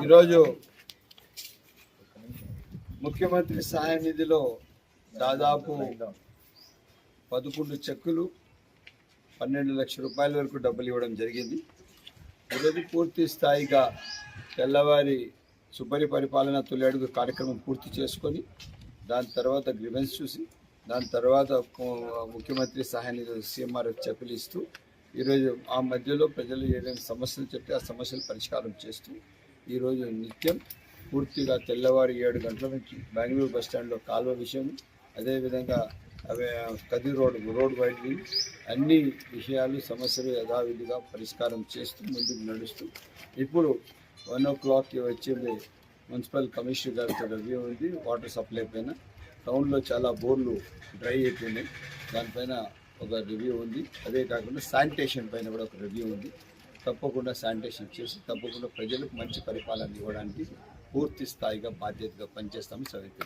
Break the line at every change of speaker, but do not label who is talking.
ఈరోజు ముఖ్యమంత్రి సహాయ నిధిలో దాదాపు పదకొండు చెక్కులు పన్నెండు లక్షల రూపాయల వరకు డబ్బులు ఇవ్వడం జరిగింది. ఈరోజు పూర్తి స్థాయిగా తెల్లవారి సుపరి పరిపాలన తొలి అడుగు కార్యక్రమం పూర్తి చేసుకొని దాని తర్వాత గ్రివెన్స్ చూసి దాని తర్వాత ముఖ్యమంత్రి సహాయ నిధి సీఎంఆర్ చెప్పలిస్తూ ఈరోజు ఆ మధ్యలో ప్రజలు ఏదైనా సమస్యలు చెప్తే ఆ సమస్యలు పరిష్కారం చేస్తూ ఈరోజు నిత్యం పూర్తిగా తెల్లవారి ఏడు గంటల నుంచి బెంగళూరు బస్ స్టాండ్లో కాలువ విషయం అదేవిధంగా అవే కది రోడ్ రోడ్ వైడ్నింగ్ అన్ని విషయాలు సమస్యలు యథావిధిగా పరిష్కారం చేస్తూ ముందుకు నడుస్తూ ఇప్పుడు వన్ ఓ క్లాక్కి వచ్చింది మున్సిపల్ కమిషనర్ గారితో రివ్యూ ఉంది వాటర్ సప్లై పైన. టౌన్లో చాలా బోర్లు డ్రై అయిపోయినాయి. దానిపైన ఒక రివ్యూ ఉంది. అదే కాకుండా శానిటేషన్ పైన కూడా ఒక రివ్యూ ఉంది. తప్పకుండా శానిటేషన్ చేసి తప్పకుండా ప్రజలకు మంచి పరిపాలన ఇవ్వడానికి పూర్తి స్థాయిగా బాధ్యతగా పనిచేస్తామని సవిత